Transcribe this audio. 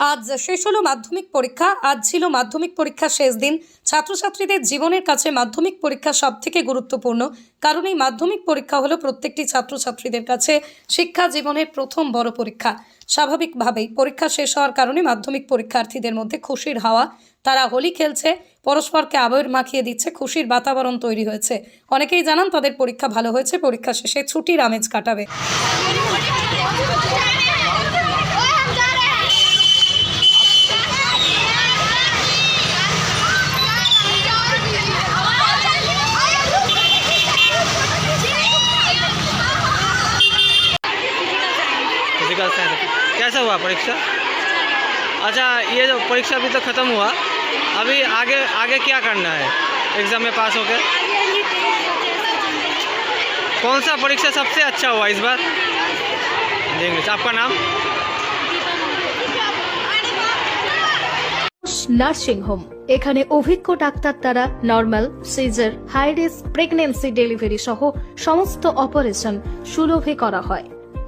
আজ শেষ হলো মাধ্যমিক পরীক্ষা, আজ ছিল মাধ্যমিক পরীক্ষার শেষ দিন। ছাত্রছাত্রীদের জীবনের কাছে মাধ্যমিক পরীক্ষা সব থেকে গুরুত্বপূর্ণ, কারণ এই মাধ্যমিক পরীক্ষা হলো প্রত্যেকটি ছাত্রছাত্রীদের কাছে শিক্ষা জীবনের প্রথম বড় পরীক্ষা। স্বাভাবিকভাবেই পরীক্ষা শেষ হওয়ার কারণে মাধ্যমিক পরীক্ষার্থীদের মধ্যে খুশির হাওয়া। তারা হোলি খেলছে, পরস্পরকে আবয়ের মাখিয়ে দিচ্ছে, খুশির বাতাবরণ তৈরি হয়েছে। অনেকেই জানান তাদের পরীক্ষা ভালো হয়েছে, পরীক্ষা শেষে ছুটির আমেজ কাটাবে। फिजिकल साइंस कैसा हुआ परीक्षा अच्छा ये जो परीक्षा अभी तो ख़त्म हुआ अभी आगे आगे क्या करना है एग्ज़ाम में पास होकर कौन सा परीक्षा सबसे अच्छा हुआ इस बार इंग्लिश आपका नाम নার্সিং হোম এখানে অভিজ্ঞ ডাক্তার দ্বারা normal caesar high risk pregnancy delivery সহ সমস্ত অপারেশন সুলভে করা হয়